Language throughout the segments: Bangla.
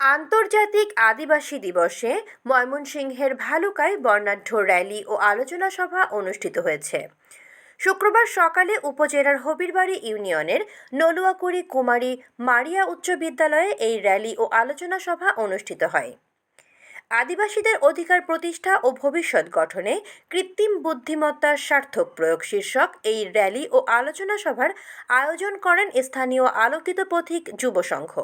আন্তর্জাতিক আদিবাসী দিবসে ময়মনসিংহের ভালুকায় বর্ণাঢ্য র্যালি ও আলোচনা সভা অনুষ্ঠিত হয়েছে। শুক্রবার সকালে উপজেলার হবিরবাড়ি ইউনিয়নের নলুয়াকুড়ি কুমারী মারিয়া উচ্চ বিদ্যালয়ে এই র্যালি ও আলোচনা সভা অনুষ্ঠিত হয়। আদিবাসীদের অধিকার প্রতিষ্ঠা ও ভবিষ্যৎ গঠনে কৃত্রিম বুদ্ধিমত্তার সার্থক প্রয়োগ শীর্ষক এই র্যালি ও আলোচনা সভার আয়োজন করেন স্থানীয় আলোকিত পথিক যুব সংঘ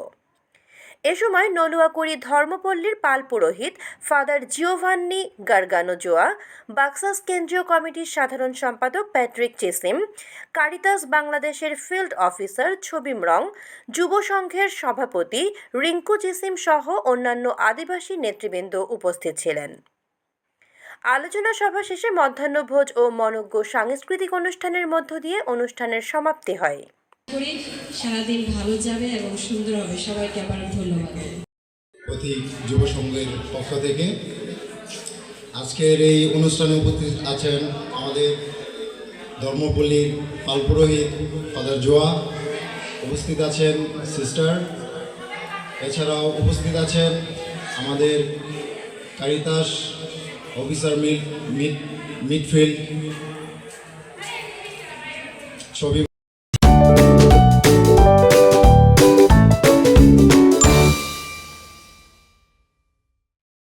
এ সময় নলুয়াকুড়ি ধর্মপল্লীর পাল পুরোহিত ফাদার জিওভান্নি গার্গানো জোয়া বাক্সাস কেন্দ্রীয় কমিটির সাধারণ সম্পাদক প্যাট্রিক চেসিম কারিতাস বাংলাদেশের ফিল্ড অফিসার ছবিম রং, যুব সংঘের সভাপতি রিঙ্কু চেসিম সহ অন্যান্য আদিবাসী নেতৃবৃন্দ উপস্থিত ছিলেন। আলোচনা সভা শেষে মধ্যাহ্নভোজ ও মনজ্ঞ সাংস্কৃতিক অনুষ্ঠানের মধ্য দিয়ে অনুষ্ঠানের সমাপ্তি হয়। করি, সারাদিন ভালো যাবে এবং সুন্দর হবে। সবাইকে আবার ধন্যবাদ। পথিক যুব সংঘের পক্ষ থেকে আজকের এই অনুষ্ঠানে উপস্থিত আছেন আমাদের ধর্মপল্লীর পালপুরোহিত ফাদার জোয়া, উপস্থিত আছেন সিস্টার, এছাড়াও উপস্থিত আছেন আমাদের কারিতাস অফিসার মিড, মিডফিল্ড ছবি